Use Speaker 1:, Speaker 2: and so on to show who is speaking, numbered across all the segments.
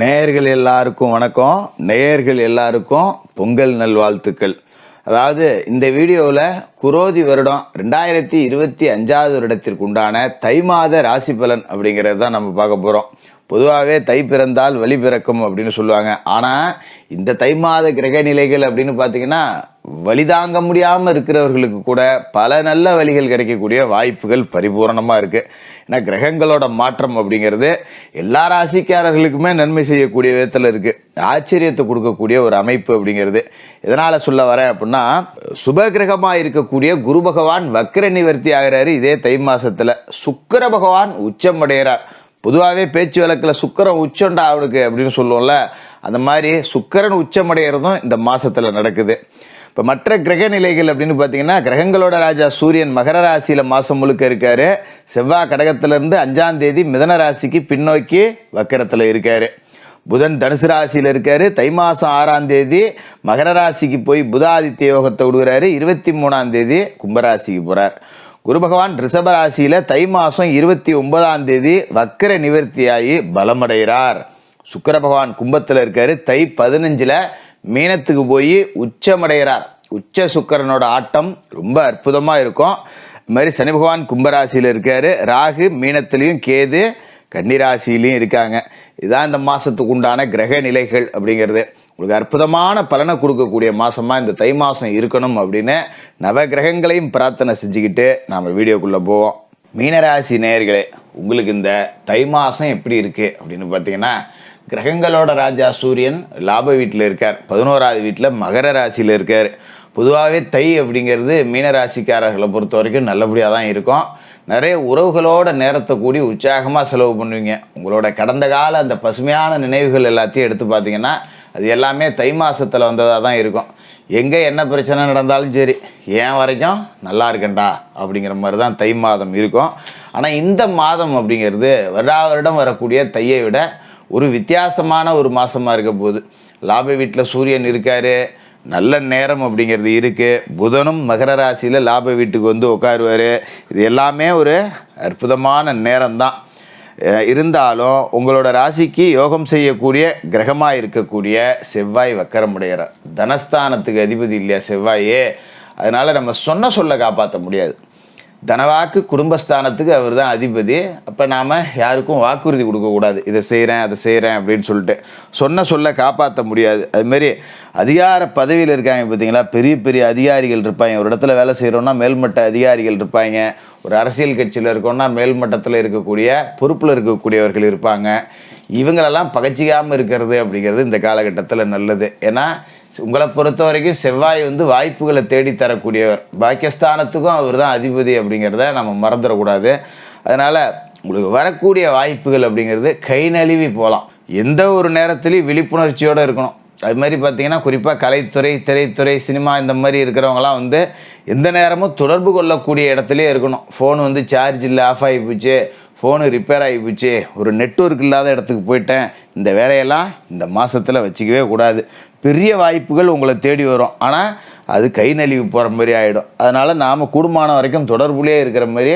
Speaker 1: நேயர்கள் எல்லாருக்கும் வணக்கம். நேயர்கள் எல்லாருக்கும் பொங்கல் நல்வாழ்த்துக்கள். அதாவது இந்த வீடியோவில் குரோதி வருடம் ரெண்டாயிரத்தி இருபத்தி அஞ்சாவது வருடத்திற்கு உண்டான தை மாத ராசி பலன் அப்படிங்கிறது தான் நம்ம பார்க்க போகிறோம் பொதுவாகவே தை பிறந்தால் வழி பிறக்கும் அப்படின்னு சொல்லுவாங்க. ஆனால் இந்த தை மாத கிரக நிலைகள் அப்படின்னு பார்த்தீங்கன்னா வழி தாங்க முடியாமல் இருக்கிறவர்களுக்கு கூட பல நல்ல வழிகள் கிடைக்கக்கூடிய வாய்ப்புகள் பரிபூரணமாக இருக்குது ஏன்னா கிரகங்களோட மாற்றம் அப்படிங்கிறது எல்லா ராசிக்காரர்களுக்குமே நன்மை செய்யக்கூடிய விதத்தில் இருக்குது ஆச்சரியத்தை கொடுக்கக்கூடிய ஒரு அமைப்பு அப்படிங்கிறது. எதனால் சொல்ல வரேன் அப்படின்னா சுப கிரகமாக இருக்கக்கூடிய குரு பகவான் வக்கர நிவர்த்தி ஆகிறாரு இதே தை மாதத்தில் சுக்கர பகவான் உச்சம் அடைகிறார் பொதுவாகவே பேச்சு வழக்கில் சுக்கரன் உச்சம்டா அவனுக்கு அப்படின்னு சொல்லுவோம்ல அந்த மாதிரி சுக்கரன் உச்சமடைகிறதும் இந்த மாதத்தில் நடக்குது. இப்போ மற்ற கிரக நிலைகள் அப்படின்னு பார்த்தீங்கன்னா கிரகங்களோட ராஜா சூரியன் மகர ராசியில் மாதம் முழுக்க இருக்காரு. செவ்வாய் கடகத்திலிருந்து அஞ்சாம் தேதி மிதன ராசிக்கு பின்னோக்கி வக்கரத்தில் இருக்காரு. புதன் தனுசு ராசியில் இருக்காரு. தை மாதம் ஆறாம் தேதி மகர ராசிக்கு போய் புதாதித்ய யோகத்தை விடுகிறாரு. இருபத்தி மூணாம் தேதி கும்பராசிக்கு போகிறார் குரு பகவான் ரிஷப ராசியில தை மாதம் இருபத்தி ஒன்பதாம் தேதி வக்கர நிவர்த்தியாகி பலமடைகிறார். சுக்கர பகவான் கும்பத்தில் இருக்காரு. தை பதினஞ்சில் மீனத்துக்கு போய் உச்சமடைகிறார். உச்ச சுக்கரனோட ஆட்டம் ரொம்ப அற்புதமாக இருக்கும். இது மாதிரி சனி பகவான் கும்பராசியில் இருக்காரு. ராகு மீனத்திலையும் கேது கன்னிராசிலையும் இருக்காங்க. இதுதான் இந்த மாதத்துக்கு உண்டான கிரக நிலைகள் அப்படிங்கிறது. உங்களுக்கு அற்புதமான பலனை கொடுக்கக்கூடிய மாதமாக இந்த தை மாசம் இருக்கணும் அப்படின்னு நவ கிரகங்களையும் பிரார்த்தனை செஞ்சுக்கிட்டு நாம் வீடியோக்குள்ளே போவோம். மீனராசி நேயர்களே உங்களுக்கு இந்த தை மாசம் எப்படி இருக்குது அப்படின்னு பார்த்தீங்கன்னா கிரகங்களோட ராஜா சூரியன் லாப வீட்டில் இருக்கார். பதினோராவது வீட்டில் மகர ராசியில் இருக்கார். பொதுவாகவே தை அப்படிங்கிறது மீனராசிக்காரர்களை பொறுத்த வரைக்கும் நல்லபடியாக தான் இருக்கும். நிறைய உறவுகளோட நேரத்தை கூடி உற்சாகமாக செலவு பண்ணுவீங்க. உங்களோட கடந்த கால அந்த பசுமையான நினைவுகள் எல்லாத்தையும் எடுத்து பார்த்தீங்கன்னா அது எல்லாமே தை மாதத்தில் வந்ததாக தான் இருக்கும். எங்கே என்ன பிரச்சனை நடந்தாலும் சரி ஏன் வரைக்கும் நல்லா இருக்கேன்டா அப்படிங்கிற மாதிரி தான் தை மாதம் இருக்கும். ஆனால் இந்த மாதம் அப்படிங்கிறது வருடா வருடம் வரக்கூடிய தையை விட ஒரு வித்தியாசமான ஒரு மாதமாக இருக்க போகுது. லாப வீட்டில் சூரியன் இருக்கார் நல்ல நேரம் அப்படிங்கிறது இருக்குது புதனும் மகர ராசியில் லாப வீட்டுக்கு வந்து உட்காருவார். இது எல்லாமே ஒரு அற்புதமான நேரம்தான். தான் இருந்தாலும் உங்களோட ராசிக்கு யோகம் செய்யக்கூடிய கிரகமாக இருக்கக்கூடிய செவ்வாய் வக்கரமுடையறார் தனஸ்தானத்துக்கு அதிபதி இல்லையா செவ்வாயே? அதனால் நம்ம சொன்ன சொல்ல காப்பாற்ற முடியாது. தனவாக்கு குடும்பஸ்தானத்துக்கு அவர் தான் அதிபதி. அப்போ நாம் யாருக்கும் வாக்குறுதி கொடுக்கக்கூடாது. இதை செய்கிறேன் அதை செய்கிறேன் அப்படின்னு சொல்லிட்டு. சொன்ன சொல்ல காப்பாற்ற முடியாது. அதுமாரி அதிகார பதவியில் இருக்காங்க பார்த்தீங்களா? பெரிய பெரிய அதிகாரிகள் இருப்பாங்க. ஒரு இடத்துல வேலை செய்கிறோன்னா மேல்மட்ட அதிகாரிகள் இருப்பாங்க. ஒரு அரசியல் கட்சியில் இருக்கோன்னா மேல்மட்டத்தில் இருக்கக்கூடிய பொறுப்பில் இருக்கக்கூடியவர்கள் இருப்பாங்க. இவங்களெல்லாம் பகச்சிக்காமல் இருக்கிறது அப்படிங்கிறது இந்த காலகட்டத்தில் நல்லது. ஏன்னா உங்களை பொறுத்த வரைக்கும் செவ்வாய் வந்து வாய்ப்புகளை தேடித்தரக்கூடியவர் பாக்கியஸ்தானத்துக்கும் அவர் தான் அதிபதி அப்படிங்கிறத நம்ம மறந்துடக்கூடாது. அதனால் உங்களுக்கு வரக்கூடிய வாய்ப்புகள் அப்படிங்கிறது கை நழுவி போகலாம். எந்த ஒரு நேரத்துலையும் விழிப்புணர்ச்சியோடு இருக்கணும். அது மாதிரி பார்த்திங்கன்னா குறிப்பாக கலைத்துறை திரைத்துறை சினிமா இந்த மாதிரி இருக்கிறவங்களாம் வந்து எந்த நேரமும் தொடர்பு கொள்ளக்கூடிய இடத்துலையே இருக்கணும். ஃபோன் வந்து சார்ஜ் இல்லை ஆஃப் ஆகி போச்சு. ஃபோனு ரிப்பேர் ஆகி போச்சு. ஒரு நெட்ஒர்க் இல்லாத இடத்துக்கு போயிட்டேன். இந்த வேலையெல்லாம் இந்த மாதத்தில் வச்சுக்கவே கூடாது. பெரிய வாய்ப்புகள் உங்களை தேடி வரும். ஆனால் அது கை நழுவி போகிற மாதிரி ஆகிடும் அதனால் நாம் கூடுமான வரைக்கும் தொடர்புலேயே இருக்கிற மாதிரி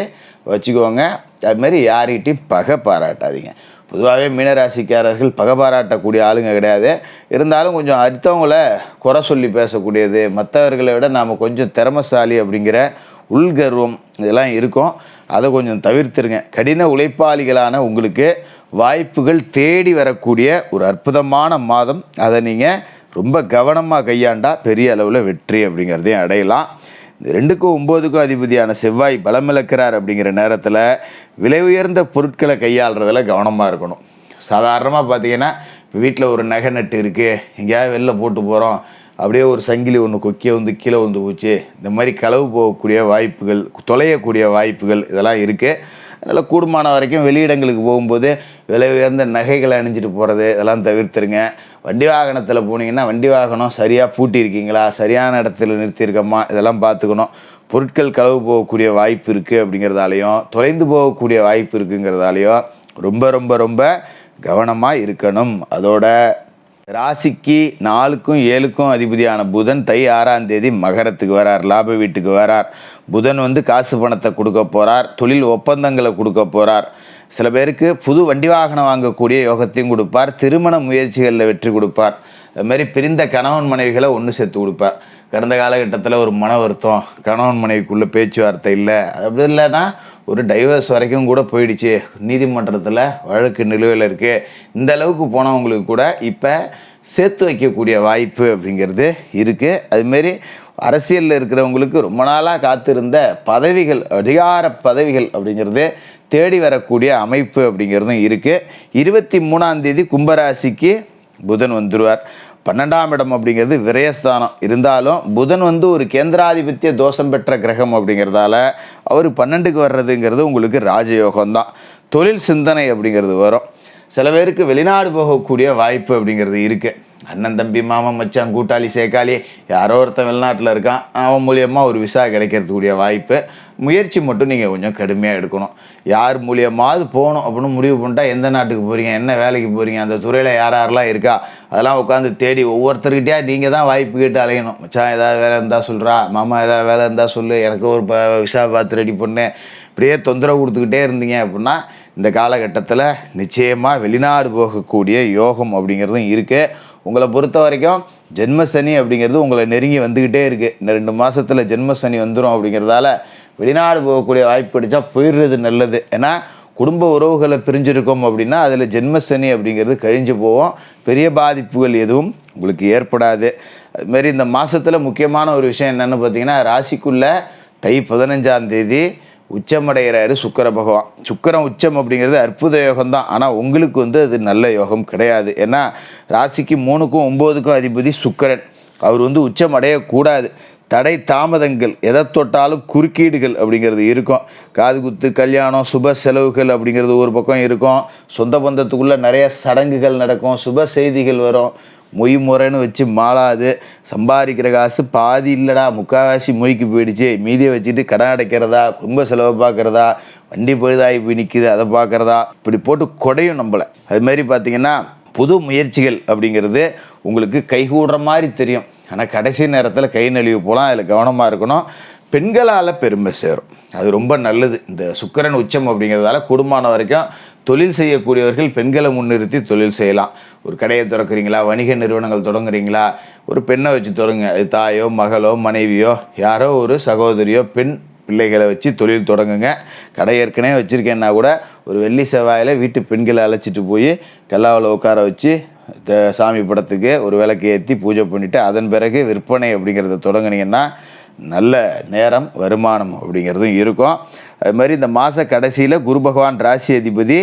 Speaker 1: வச்சுக்கோங்க. அதுமாரி யார்கிட்டையும் பகை பாராட்டாதீங்க. பொதுவாகவே மீனராசிக்காரர்கள் பகை பாராட்டக்கூடிய ஆளுங்க கிடையாது. இருந்தாலும் கொஞ்சம் அடுத்தவங்கள குறை சொல்லி பேசக்கூடியது மற்றவர்களை விட நாம் கொஞ்சம் திறமசாலி அப்படிங்கிற உள்கர்வம் இதெல்லாம் இருக்கும். அதை கொஞ்சம் தவிர்த்துருங்க. கடின உழைப்பாளிகளான உங்களுக்கு வாய்ப்புகள் தேடி வரக்கூடிய ஒரு அற்புதமான மாதம். அதை நீங்கள் ரொம்ப கவனமாக கையாண்டா பெரிய அளவில் வெற்றி அப்படிங்கிறதையும் அடையலாம். இந்த ரெண்டுக்கும் ஒம்போதுக்கும் அதிபதியான செவ்வாய் பலமிழக்கிறார் அப்படிங்கிற நேரத்தில் விலை உயர்ந்த பொருட்களை கையாளுறதுல கவனமாக இருக்கணும். சாதாரணமாக பார்த்தீங்கன்னா இப்போ வீட்டில் ஒரு நகை நட்டு இருக்குது எங்கேயாவது வெளில போட்டு போகிறோம் அப்படியே ஒரு சங்கிலி ஒன்று கொக்கிய வந்து கீழே வந்து போச்சு. இந்த மாதிரி களவு போகக்கூடிய வாய்ப்புகள் தொலையக்கூடிய வாய்ப்புகள் இதெல்லாம் இருக்குது அதனால் கூடுமான வரைக்கும் வெளியிடங்களுக்கு போகும்போது விலை உயர்ந்த நகைகளை அணிஞ்சிட்டு போகிறது இதெல்லாம் தவிர்த்துருங்க. வண்டி வாகனத்தில் போனீங்கன்னா வண்டி வாகனம் சரியாக பூட்டியிருக்கீங்களா? சரியான இடத்துல நிறுத்தியிருக்கோமா? இதெல்லாம் பார்த்துக்கணும். பொருட்கள் களவு போகக்கூடிய வாய்ப்பு இருக்குது அப்படிங்கிறதாலையும் தொலைந்து போகக்கூடிய வாய்ப்பு இருக்குங்கிறதாலையும் ரொம்ப ரொம்ப ரொம்ப கவனமாக இருக்கணும். அதோட ராசிக்கு நாலுக்கும் ஏழுக்கும் அதிபதியான புதன் தை ஆறாம் தேதி மகரத்துக்கு வரார் லாப வீட்டுக்கு வரார். புதன் வந்து காசு பணத்தை கொடுக்க போகிறார் தொழில் ஒப்பந்தங்களை கொடுக்க போகிறார் சில பேருக்கு புது வண்டி வாகனம் வாங்கக்கூடிய யோகத்தையும் கொடுப்பார் திருமண முயற்சிகளில் வெற்றி கொடுப்பார். அது மாதிரி பிரிந்த கணவன் மனைவிகளை ஒன்று சேர்த்து கொடுப்பார் கடந்த காலகட்டத்தில் ஒரு மன வருத்தம் கணவன் மனைவிக்குள்ளே பேச்சுவார்த்தை இல்லை அது அப்படி இல்லைன்னா ஒரு டைவர்ஸ் வரைக்கும் கூட போயிடுச்சு. நீதிமன்றத்தில் வழக்கு நிலுவையில் இருக்குது இந்த அளவுக்கு போனவங்களுக்கு கூட இப்போ சேர்த்து வைக்கக்கூடிய வாய்ப்பு அப்படிங்கிறது இருக்குது அதுமாரி அரசியலில் இருக்கிறவங்களுக்கு ரொம்ப நாளாக காத்திருந்த பதவிகள் அதிகார பதவிகள் அப்படிங்கிறது தேடி வரக்கூடிய அமைப்பு அப்படிங்கிறதும் இருக்குது இருபத்தி மூணாம் தேதி கும்பராசிக்கு புதன் வந்துடுவார் பன்னெண்டாம் இடம் அப்படிங்கிறது விரயஸ்தானம். இருந்தாலும் புதன் வந்து ஒரு கேந்திராதிபத்திய தோஷம் பெற்ற கிரகம் அப்படிங்கிறதால அவர் பன்னெண்டுக்கு வர்றதுங்கிறது உங்களுக்கு ராஜயோகம் தான் தொழில் சிந்தனை அப்படிங்கிறது வரும். சில பேருக்கு வெளிநாடு போகக்கூடிய வாய்ப்பு அப்படிங்கிறது இருக்குது அண்ணன் தம்பி மாமன் மச்சான் கூட்டாளி சேக்காளி யாரோ ஒருத்தன் வெளிநாட்டில் இருக்கான். அவன் மூலியமாக ஒரு விசா கிடைக்கிறதுக்கூடிய வாய்ப்பு. முயற்சி மட்டும் நீங்கள் கொஞ்சம் கடுமையாக எடுக்கணும். யார் மூலியமாவது போகணும் அப்படின்னு முடிவு பண்ணிட்டா எந்த நாட்டுக்கு போகிறீங்க என்ன வேலைக்கு போகிறீங்க அந்த துறையில் யார் யாரெல்லாம் இருக்கா அதெல்லாம் உட்காந்து தேடி ஒவ்வொருத்தர்கிட்டயா நீங்கள் தான் வாய்ப்பு கேட்டு அலையணும். மச்சான் ஏதாவது வேலை இருந்தால் சொல்கிறா மாமா ஏதாவது வேலை இருந்தால் சொல்லு எனக்கு ஒரு விசா பார்த்து ரெடி பண்ணு. இப்படியே தொந்தரவு கொடுத்துக்கிட்டே இருந்தீங்க அப்படின்னா இந்த காலகட்டத்தில் நிச்சயமாக வெளிநாடு போகக்கூடிய யோகம் அப்படிங்கிறதும் இருக்குது உங்களை பொறுத்த வரைக்கும் ஜென்மசனி அப்படிங்கிறது உங்களை நெருங்கி வந்துக்கிட்டே இருக்குது இந்த ரெண்டு மாதத்தில் ஜென்மசனி வந்துடும் அப்படிங்கிறதால வெளிநாடு போகக்கூடிய வாய்ப்பு கிடைச்சா போயிடுறது நல்லது. ஏன்னா குடும்ப உறவுகளை பிரிஞ்சிருக்கோம் அப்படின்னா அதில் ஜென்மசனி அப்படிங்கிறது கழிஞ்சு போவோம் பெரிய பாதிப்புகள் எதுவும் உங்களுக்கு ஏற்படாது. அதுமாரி இந்த மாதத்தில் முக்கியமான ஒரு விஷயம் என்னென்னு பார்த்தீங்கன்னா ராசிக்குள்ளே தை பதினஞ்சாம் தேதி உச்சமடைகிறாரு சுக்கர பகவான். சுக்கரம் உச்சம் அப்படிங்கிறது அற்புத யோகம் தான் ஆனால் உங்களுக்கு வந்து அது நல்ல யோகம் கிடையாது. ஏன்னா ராசிக்கு மூணுக்கும் ஒம்போதுக்கும் அதிபதி சுக்கரன். அவர் வந்து உச்சம் அடையக்கூடாது. தடை தாமதங்கள் எதை தொட்டாலும் குறுக்கீடுகள் அப்படிங்கிறது இருக்கும். காது குத்து கல்யாணம் சுப செலவுகள் அப்படிங்கிறது ஒரு பக்கம் இருக்கும். சொந்த பந்தத்துக்குள்ளே நிறைய சடங்குகள் நடக்கும் சுப செய்திகள் வரும். மொய் முறைன்னு வச்சு மாளாது. சம்பாதிக்கிற காசு பாதி இல்லைடா முக்கால்வாசி மொய்க்கு போயிடுச்சு. மீதியை வச்சுட்டு கடன் அடைக்கிறதா குடும்ப செலவை பார்க்குறதா வண்டி பழுதாகி போய் நிற்கிது அதை பார்க்குறதா? இப்படி போட்டு கொடையும் நம்மளை. அது மாதிரி பார்த்தீங்கன்னா புது முயற்சிகள் அப்படிங்கிறது உங்களுக்கு கைகூடுற மாதிரி தெரியும். ஆனால் கடைசி நேரத்தில் கை நழிவு போகலாம் அதில் கவனமாக இருக்கணும். பெண்களால் பெருமை சேரும். அது ரொம்ப நல்லது. இந்த சுக்கிரன் உச்சம் அப்படிங்கிறதால கூடுமான வரைக்கும் தொழில் செய்யக்கூடியவர்கள் பெண்களை முன்னிறுத்தி தொழில் செய்யலாம். ஒரு கடையை திறக்கிறீங்களா? வணிக நிறுவனங்கள் தொடங்குறீங்களா? ஒரு பெண்ணை வச்சு தொடங்க அது தாயோ மகளோ மனைவியோ யாரோ ஒரு சகோதரியோ பெண் பிள்ளைகளை வச்சு தொழில் தொடங்குங்க. கடை ஏற்கனவே வச்சுருக்கேன்னா கூட ஒரு வெள்ளி செவ்வாயில் வீட்டு பெண்களை அழைச்சிட்டு போய் கல்லாவில் உட்கார வச்சு சாமி படத்துக்கு ஒரு விளக்கு ஏற்றி பூஜை பண்ணிவிட்டு அதன் பிறகு விற்பனை அப்படிங்கிறத தொடங்குனீங்கன்னா நல்ல நேரம் வருமானம் அப்படிங்கிறதும் இருக்கும். அது மாதிரி இந்த மாத கடைசியில் குரு பகவான் ராசி அதிபதி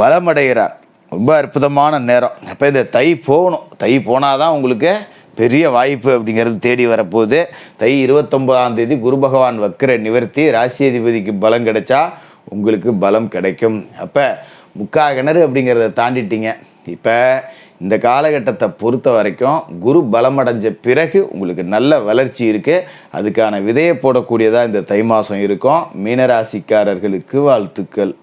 Speaker 1: பலமடைகிறார். ரொம்ப அற்புதமான நேரம். அப்போ இந்த தை போகணும். தை போனால் தான் உங்களுக்கு பெரிய வாய்ப்பு அப்படிங்கிறது தேடி வரப்போகுது. தை இருபத்தொம்போதாம் தேதி குரு பகவான் வக்கிர நிவர்த்தி ராசி அதிபதிக்கு பலம் கிடைச்சா உங்களுக்கு பலம் கிடைக்கும். அப்போ முக்கா கிணறு அப்படிங்கிறத தாண்டிட்டீங்க. இப்போ இந்த காலகட்டத்தை பொறுத்த வரைக்கும் குரு பலமடைஞ்ச பிறகு உங்களுக்கு நல்ல வளர்ச்சி இருக்குது அதுக்கான விதையை போடக்கூடியதாக இந்த தை மாதம் இருக்கும். மீனராசிக்காரர்களுக்கு வாழ்த்துக்கள்.